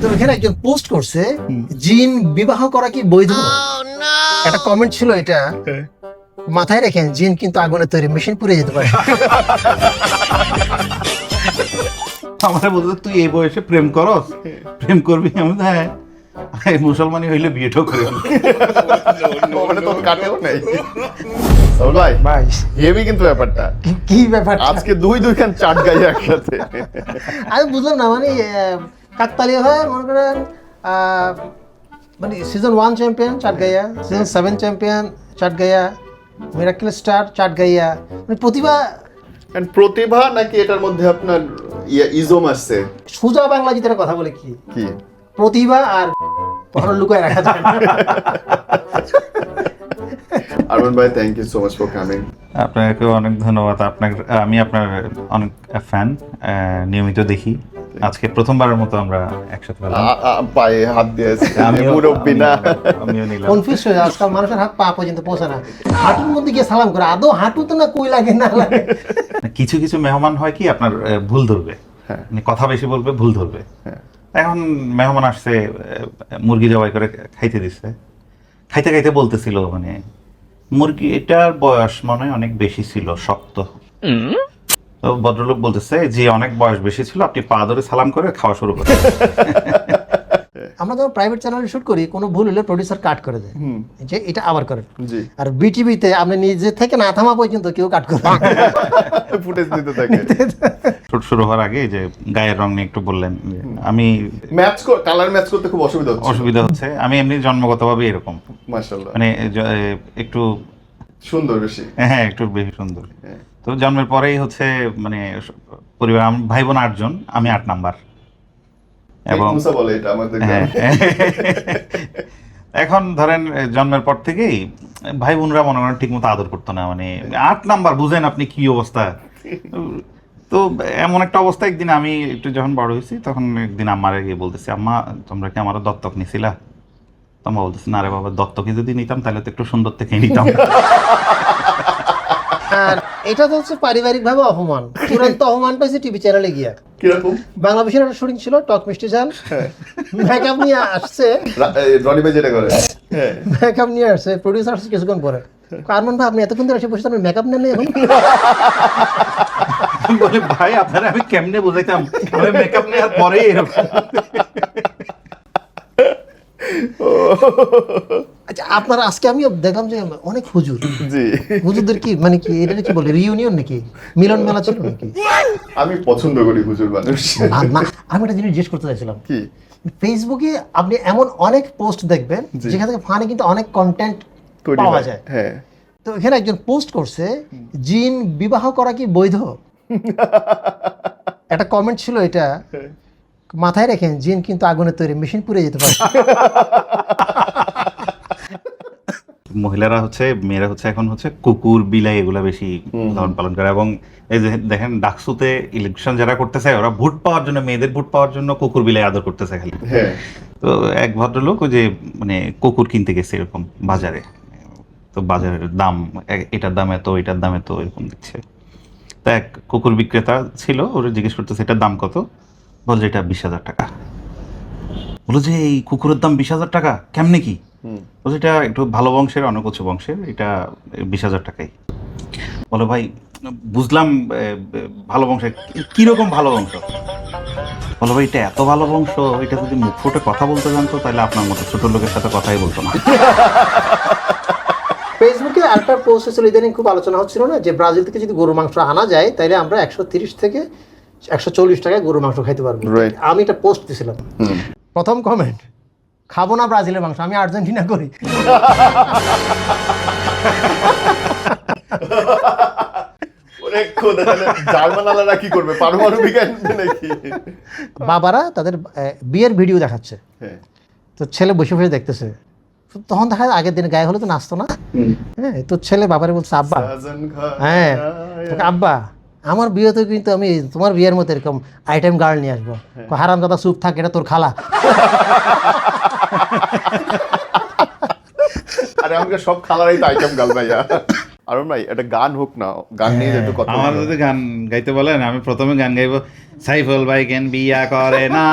তো এখানে একজন পোস্ট করছে জিন বিবাহ করা কি বৈধ? একটা কমেন্ট ছিল এটা। মাথায় রেখেন জিন কিন্তু আগুনে তৈরি মেশিন পুড়ে যেতে পারে। আমার বলতে তুই এই বয়সে প্রেম করস? প্রেম করবি আমি হ্যাঁ। মুসলমানি হইলে বিয়েটাও করে মানে তোর কাটেও নেই। ভাই ভাই। হেভি কিন্তু ব্যাপারটা। কি- কি ব্যাপার আজকে দুই দুইখান চাট গাই একসাথে। আমি বুঝলাম না মানে কাকতালীয় হয় মনে করেন মানে season one champion Chatgaiya season seven champion Chatgaiya miracle star Chatgaiya মানে প্রতিভা প্রতিভা নাকি এটার মধ্যে আপনার ইয়ে ইজম আসছে? সুজা বাংলা জিতের কথা বলে কি? কি? প্রতিভা আর কখনো লুকায় রাখা যায় না। আরমান ভাই thank you so much for coming আপনাকে অনেক ধন্যবাদ। আপনার আমি আপনার অনেক ফ্যান নিয়মিত দেখি। আজকে প্রথমবারের মতো আমরা একসাথে পায়ে হাত দিয়েছে। আমিও- মুরব্বী না কনফিউজ হয়ে আজকাল মানুষের হাত পা পর্যন্ত পৌঁছে না। হাঁটুর মধ্যে গিয়ে সালাম করে। আদৌ হাঁটু তো না কই লাগে না লাগে? কিছু কিছু মেহমান হয় কি আপনার ভুল ধরবে। হ্যাঁ। মানে কথা বেশি বলবে ভুল ধরবে। হ্যাঁ। এখন মেহমান আসছে মুরগি জবাই করে খাইতে দিচ্ছে। খাইতে খাইতে বলতেছিল মানে মুরগি এটার বয়স মনে হয় অনেক বেশি ছিল শক্ত। তো ভদ্রলোক বলতেছে যে অনেক বয়স বেশি ছিল আপনি পা ধরে সালাম করে খাওয়া শুরু করেন। আমরা যখন প্রাইভেট চ্যানেলে শুট করি কোনো ভুল হলে প্রডিউসার কাট করে দেয়। যে এটা আবার করেন। আর বিটিভিতে আপনি নিজে থেকে না থামা পর্যন্ত কেউ কাট করে ফুটেজ দিতে থাকে। শুট শুরু হওয়ার আগে যে গায়ের রং নিয়ে একটু বললেন আমি ম্যাচ কালার ম্যাচ করতে খুব অসুবিধা হচ্ছে। অসুবিধা হচ্ছে। আমি এমনি জন্মগতভাবে এরকম। মাশাআল্লাহ। মানে একটু সুন্দর বেশি। হ্যাঁ একটু বেশি সুন্দর। হ্যাঁ। তো জন্মের পরেই হচ্ছে মানে পরিবার ভাই বোন আটজন আমি আট নাম্বার। এবং হ্যাঁ। এখন ধরেন জন্মের পর থেকেই ভাই বোনরা মনে করেন ঠিক মতো আদর করতো না মানে আট নাম্বার বুঝেন আপনি কি অবস্থা। তো এমন একটা অবস্থা একদিন আমি একটু যখন বড় হয়েছি তখন একদিন আমার গিয়ে বলতেছি আম্মা তোমরা কি আমার দত্তক নিছিলা? তোমরা বলতেছি না রে বাবা দত্তকে যদি নিতাম তাহলে তো একটু সুন্দর থেকে নিতাম। আর এটা তো হচ্ছে পারিবারিক ভাবে অপমান। চূড়ান্ত অপমান পাইছে টিভি চ্যানেলে গিয়া। কীরকম? বাংলাদেশের একটা শুটিং ছিল টক মিষ্টি চাল। মেকআপ নিয়ে আসছে। রনি ভাই যেটা করে। হ্যাঁ। মেকআপ নিয়ে আসছে প্রডিউসার আসছে কিছুক্ষণ পরে। কারণ ভাই আপনি এতক্ষণ ধরে এসে বসে আপনি মেকআপ নেন এখন? বলে ভাই আপনারা আমি কেমনে বুঝাইতাম? আমি মেকআপ নেওয়ার পরেই এরকম। আচ্ছা আপনারা আজকে আমি দেখলাম যে অনেক হুজুর। জি। হুজুরদের কি মানে কি এটা কি বলে রিউনিয়ন নাকি? মিলন মেলা ছিল নাকি? আমি পছন্দ করি হুজুর মানুষ। না, আমি একটা জিনিস জিজ্ঞেস করতে চাইছিলাম। কি? ফেসবুকে আপনি এমন অনেক পোস্ট দেখবেন যেখান থেকে ফানে কিন্তু অনেক কন্টেন্ট পাওয়া যায়। হ্যাঁ। তো এখানে একজন পোস্ট করছে জিন বিবাহ করা কি বৈধ? একটা কমেন্ট ছিল এটা। মাথায় রেখেন জিন কিন্তু আগুনে তৈরি মেশিন পুড়ে যেতে পারে। মহিলারা হচ্ছে মেয়েরা হচ্ছে এখন হচ্ছে কুকুর বিলাই এগুলা বেশি লালন পালন করে। এবং এই যে দেখেন ডাকসুতে ইলেকশন যারা করতেছে ওরা ভোট পাওয়ার জন্য মেয়েদের ভোট পাওয়ার জন্য কুকুর বিলাই আদর করতেছে খালি। হ্যাঁ। তো এক ভদ্রলোক ওই যে মানে কুকুর কিনতে গেছে এরকম বাজারে। তো বাজারের দাম এটার দাম এত এটার দাম এত এরকম দিচ্ছে। তা এক কুকুর বিক্রেতা ছিল ওরা জিজ্ঞেস করতেছে এটার দাম কত? বলছে এটা বিশ হাজার টাকা। বলো যে এই কুকুরের দাম বিশ হাজার টাকা কেমনে কি? এটা একটু ভালো বংশের অনেক উচ্চ বংশের এটা বিশ হাজার টাকাই। বলো ভাই বুঝলাম ভালো কীরকম ভালো বংশ? বলো ভাই এটা এত ভালো বংশ এটা যদি মুখ ফুটে কথা বলতে জানতো তাহলে আপনার মতো ছোট লোকের সাথে কথাই বলতো না। ফেসবুকে আরেকটা পোস্ট ছিল ইদানিং খুব আলোচনা হচ্ছিল না যে ব্রাজিল থেকে যদি গরুর মাংস আনা যায় তাহলে আমরা একশো তিরিশ থেকে একশো চল্লিশ টাকায় গরুর মাংস খাইতে পারব। আমি এটা পোস্ট দিছিলাম। হুম। প্রথম কমেন্ট খাব না ব্রাজিলের মাংস আমি আর্জেন্টিনা করি। কি করবে? পারমাণবিক নাকি? বাবারা তাদের বিয়ের ভিডিও দেখাচ্ছে। হ্যাঁ। তো ছেলে বসে বসে দেখতেছে। তখন দেখা যায় আগের দিন গায়ে হলে তো নাচতো না? হ্যাঁ তো ছেলে বাবারে বলছে আব্বা হ্যাঁ আব্বা আমার বিয়েতে কিন্তু আমি তোমার বিয়ের মতো এরকম আইটেম গার্ল নিয়ে আসব। হারাম দাদা স্যুপ থাকে এটা তোর খালা। আরে আমাকে সব খালারাই তো আইটেম গাল ভাইয়া। আরও ভাই একটা গান হোক না গান নিয়ে একটু কথা আমার যদি গান গাইতে বলেন আমি প্রথমে গান গাইবো সাইফুল ভাই কেন বিয়া করে না?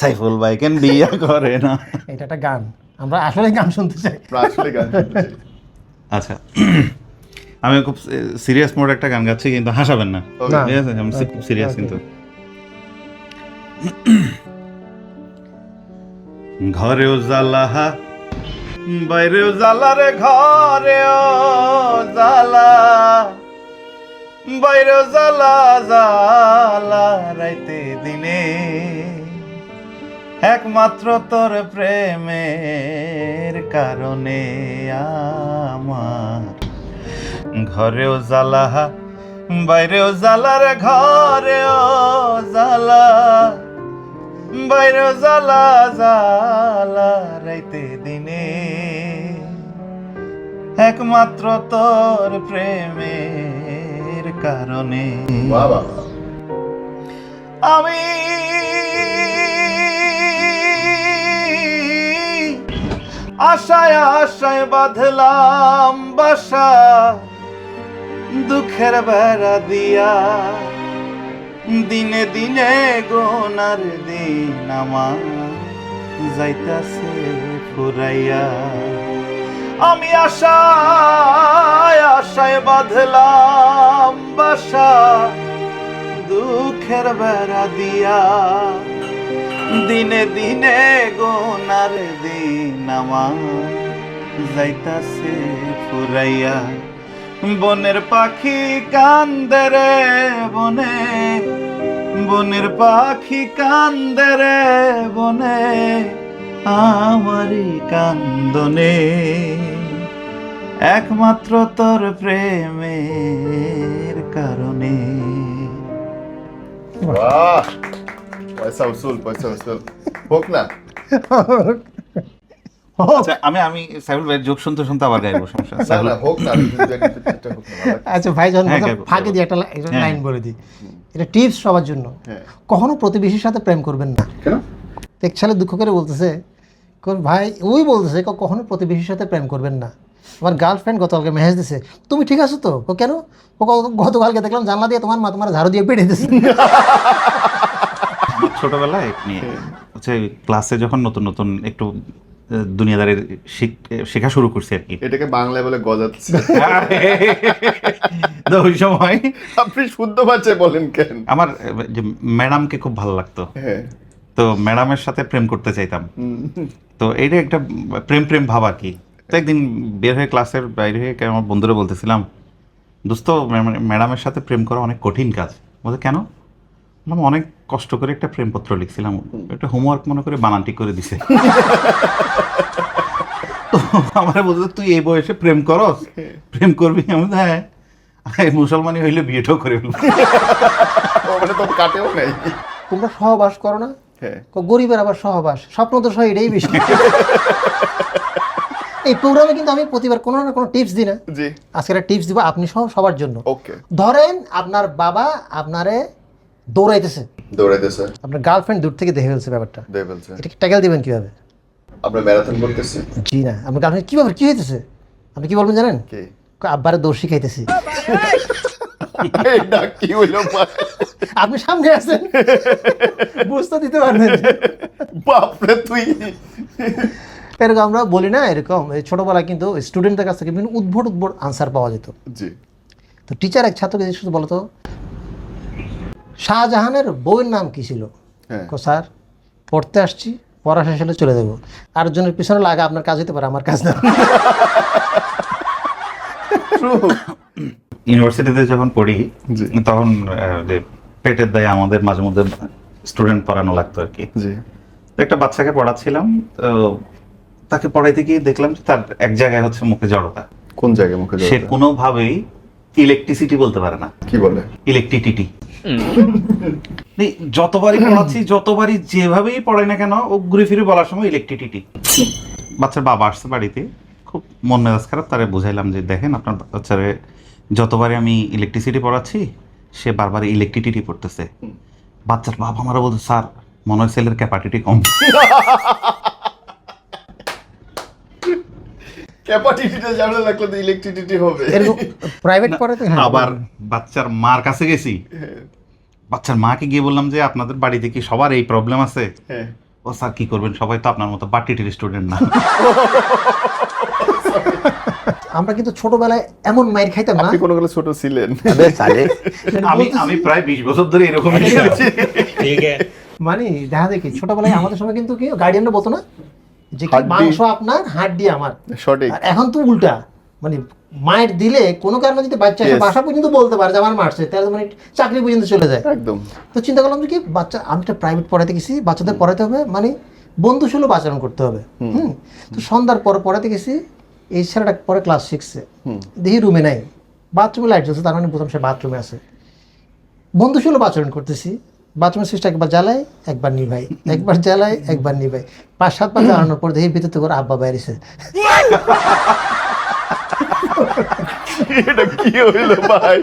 সাইফুল ভাই কেন বিয়া করে না? এটা একটা গান। আমরা আসলে গান শুনতে চাই। আসলে গান আচ্ছা। আমি খুব সিরিয়াস মোড একটা গান গাচ্ছি কিন্তু হাসাবেন না। ঠিক আছে? আমি সিরিয়াস কিন্তু। ঘরেও জ্বালা বাইরেও জ্বালা রে, ঘরেও জ্বালা। বাইরেও জ্বালা জ্বালা, রাইতে দিনে। একমাত্র তোর প্রেমের কারণে আমার। ঘরেও জ্বালা বাইরেও জ্বালা রে, ঘরেও জ্বালা। বাইরেও জ্বালা জ্বালা রাইতে দিনে। একমাত্র তোর প্রেমের কারণে। আমি আশায় আশায় বাঁধলাম বাসা দুঃখের বেড়া দিয়া। দিনে দিনে গোনার দিন আমার যাইতাছে ফুরাইয়া। আমি আশায় আশায় বাঁধলাম বাসা, দুঃখের বেড়া দিয়া। দিনে দিনে গোনার দিন আমার যাইতাছে ফুরাইয়া। বনের পাখি কান্দে রে বনে বনের পাখি কান্দে রে বনে আমারই কান্দনে। একমাত্র তোর প্রেমের কারণে। বাহ পয়সা উসুল পয়সা উসুল। হোক না। আচ্ছা আমি আমি ভাইয়ের যোগ শুনতে শুনতে আবার গাইবো সমস্যা হোক না। আচ্ছা ভাই যখন হ্যাঁ, ফাঁকে। দিয়ে একটা হ্যাঁ। লাইন বলে দিই এটা টিপস সবার জন্য। হ্যাঁ। কখনো প্রতিবেশীর সাথে প্রেম করবেন না। কেন? এক সালে দুঃখ করে বলতেছে ভাই ওই বলতেছে কখনো প্রতিবেশীর সাথে প্রেম করবেন না। আমার গার্লফ্রেন্ড গতকালকে মেসেজ দিছে তুমি ঠিক আছো তো? ও কেন? ও গতকালকে দেখলাম জানলা দিয়ে তোমার মা তোমার ঝাড়ু দিয়ে পেটে দিছে ছোটবেলায় নিয়ে হচ্ছে ক্লাসে যখন নতুন নতুন একটু দুনিয়াদারির শিখ- শুরু করছে আর কি। এটাকে বাংলায় বলে গজাচ্ছে। তো ওই সময় আপনি শুদ্ধ ভাষায় বলেন কেন? আমার যে ম্যাডামকে খুব ভালো লাগতো। হ্যাঁ। তো ম্যাডামের সাথে প্রেম করতে চাইতাম। তো এইটা একটা প্রেম প্রেম ভাব আর কি। তো একদিন বের হয়ে ক্লাসের বাইরে হয়ে আমার বন্ধুরা বলতেছিলাম দোস্ত ম্যাডামের সাথে প্রেম করা অনেক কঠিন কাজ। বলতে কেন? অনেক কষ্ট করে একটা প্রেমপত্র লিখছিলাম। একটা হোমওয়ার্ক মনে করে বানানটি করে দিছে। তো আমার বলতে তুই এই বয়সে প্রেম করস? প্রেম করবি? আমি হ্যাঁ। এই মুসলমানি হইলে বিয়েটাও করে ফেলব। কাটেও নাই। তোমরা সহবাস করো না? হ্যাঁ। গরিবের আবার সহবাস। স্বপ্ন তো সহ এটাই বেশি। এই প্রোগ্রামে কিন্তু আমি প্রতিবার কোনো না কোনো টিপস দিই না। জি। আজকে একটা টিপস দিব আপনি সহ সবার জন্য। ওকে ধরেন আপনার বাবা আপনারে দৌড়াইতেছে। দৌড়াইতেছে। আপনার গার্লফ্রেন্ড দূর থেকে দেখে ফেলছে ব্যাপারটা। দেয় বলছে এটাকে ট্যাকেল দিবেন কীভাবে? আমরা ম্যারাথন করতেছি। জি না আপনার গার্লফ্রেন্ড কি ব্যাপার কি হইতেছে? আপনি কি বলবেন জানেন? কি? আব্বারে দৌড় শিখাইতেছি। এটা কি হইল আপনি সামনে আছেন। বুঝতে দিতে পারবেন। বাপরে তুই। এরকম আমরা বলি না এরকম। ছোটবেলায় কিন্তু স্টুডেন্টদের কাছ থেকে বিভিন্ন উদ্ভট উদ্ভট আনসার পাওয়া যেত। জি। তো টিচার এক ছাত্রকে করতে বলতো শাহজাহানের বউয়ের নাম কি ছিল? হ্যাঁ। স্যার পড়তে আসছি পড়া শেষ হলে চলে যাব। আরেকজনের পিছনে লাগা আপনার কাজ হতে পারে আমার কাজ না। ইউনিভার্সিটিতে যখন পড়ি তখন পেটের দায়ে আমাদের মাঝে মধ্যে স্টুডেন্ট পড়ানো লাগতো আর কি। জি। একটা বাচ্চাকে পড়াচ্ছিলাম তো তাকে পড়াইতে গিয়ে দেখলাম যে তার এক জায়গায় হচ্ছে মুখে জড়তা। কোন জায়গায় মুখে সে কোনোভাবেই ইলেকট্রিসিটি বলতে পারে না। কি বলে? ইলেকট্রিটিটি এই যতবারই পড়াচ্ছি যতবারই যেভাবেই পড়াই না কেন ও ঘুরে ফিরে বলার সময় ইলেকট্রিটিটি বাচ্চার বাবা আসছে বাড়িতে খুব মন মেজাজ খারাপ তারে বুঝাইলাম যে দেখেন আপনার বাচ্চারে যতবারই আমি ইলেকট্রিসিটি পড়াচ্ছি সে বারবার ইলেকট্রিটিটি পড়তেছে। বাচ্চার বাবা আমারও বলছে স্যার মনে হয় সেলের ক্যাপাসিটি কম। ক্যাপাসিটিটা ঝামেলা লাগলে ইলেকট্রিসিটি হবে। প্রাইভেট পড়াতে হ্যাঁ আবার বাচ্চার মার কাছে গেছি। আচ্ছা মাকে গিয়ে বললাম যে আপনাদের বাড়িতে কি সবার এই প্রবলেম আছে? হ্যাঁ। ও স্যার কি করবেন? সবাই তো আপনার মতো বাটিটির স্টুডেন্ট না। আমরা কিন্তু ছোটবেলায় এমন মাইর খাইতাম না। আপনি কোনো কোনো ছোট ছিলেন। আমি আমি প্রায় 20 বছর ধরে এরকম আচ্ছা। ঠিক আছে। মানে দেখা দেখি ছোটবেলায় আমাদের সময় কিন্তু কি গার্ডিয়ানরা বলতো না যে মাংস আপনার হাড্ডি আমার। সঠিক। এখন তো উল্টা। মানে মায়ের দিলে কোনো কারণে যদি বাচ্চা এসে বাসা পর্যন্ত বলতে পারে যে আমার মারছে তাহলে মানে চাকরি পর্যন্ত চলে যায়। একদম। তো চিন্তা করলাম যে কি বাচ্চা আমি একটা প্রাইভেট পড়াতে গেছি বাচ্চাদের পড়াতে হবে মানে বন্ধু সুলভ আচরণ করতে হবে। হুম। তো সন্ধ্যার পর পড়াতে গেছি এই ছেলেটা পরে ক্লাস সিক্সে দেখি রুমে নাই। বাথরুমে লাইট জ্বলছে তার মানে বুঝলাম সে বাথরুমে আছে। বন্ধু সুলভ আচরণ করতেছি। বাথরুমের সুইচটা একবার জ্বালাই একবার নিভাই। একবার জ্বালাই একবার নিভাই। পাঁচ সাতবার জ্বালানোর পর দেখি ভিতর থেকে আব্বা বাইরেছে এটা কি হইল ভাই